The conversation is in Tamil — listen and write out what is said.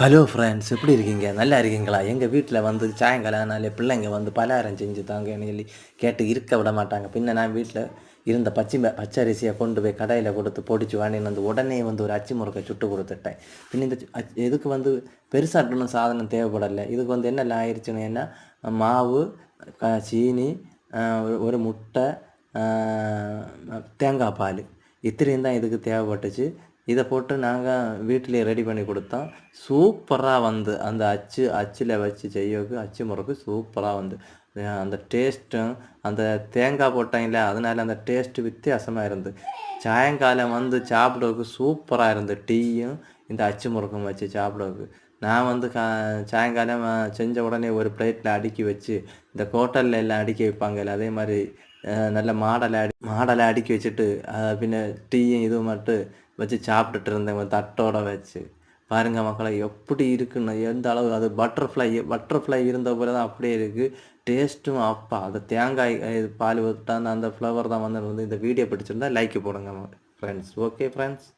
ஹலோ ஃப்ரெண்ட்ஸ் எப்படி இருக்கீங்க? நல்லா இருக்கீங்களா? எங்கள் வீட்டில் வந்து சாயங்காலம்னாலே பிள்ளைங்க வந்து பலகாரம் செஞ்சு தாங்கன்னு சொல்லி கேட்டு இருக்க விட மாட்டாங்க. பின்ன நான் வீட்டில் இருந்த பச்சை பச்சரிசியை கொண்டு போய் கடையில் கொடுத்து பொடிச்சு வாங்கின்னு வந்து உடனே வந்து ஒரு அச்சு முறுக்கை சுட்டு கொடுத்துட்டேன். பின்ன இந்த இதுக்கு வந்து பெருசாக ஒன்றும் சாதனம் தேவைப்படலை. இதுக்கு வந்து என்ன ஆயிடுச்சுன்னு என்ன மாவு சீனி ஒரு- முட்டை தேங்காய் பால். இத்திரியும் தான் இதுக்கு தேவைப்பட்டுச்சு. இதை போட்டு நாங்கள் வீட்டிலேயே ரெடி பண்ணி கொடுத்தோம். சூப்பராக வந்து அந்த அச்சு அச்சில் வச்சு செய்யக்கு அச்சு முறுக்கு சூப்பராக வந்து. அந்த டேஸ்ட்டும் அந்த தேங்காய் போட்டாங்கல்ல அதனால் அந்த டேஸ்ட்டு வித்தியாசமாக இருந்து. சாயங்காலம் வந்து சாப்பிடறதுக்கு சூப்பராக இருந்து டீயும் இந்த அச்சு முறுக்கும் வச்சு சாப்பிடறதுக்கு. நான் வந்து கா சாயங்காலம் செஞ்ச உடனே ஒரு பிளேட்டில் அடுக்கி வச்சு இந்த ஹோட்டலில் எல்லாம் அடுக்கி வைப்பாங்கல்ல அதே மாதிரி நல்ல மாடலை அடி மாடலை அடுக்கி வச்சுட்டு பின்ன டீயும் இதுவும் மட்டும் வச்சு சாப்பிட்டுட்டு இருந்தேன் தட்டோட வச்சு. பாருங்கள் மக்களை எப்படி இருக்குன்னு எந்த அளவு அது பட்டர்ஃப்ளை பட்டர்ஃப்ளை இருந்த போல தான் அப்படியே இருக்குது டேஸ்ட்டும் அப்பா அது தேங்காய் பால் விட்டாந்த அந்த ஃப்ளவர் தான் வந்து இந்த வீடியோ பிடிச்சிருந்தா லைக் போடுங்க ஃப்ரெண்ட்ஸ் ஓகே ஃப்ரெண்ட்ஸ்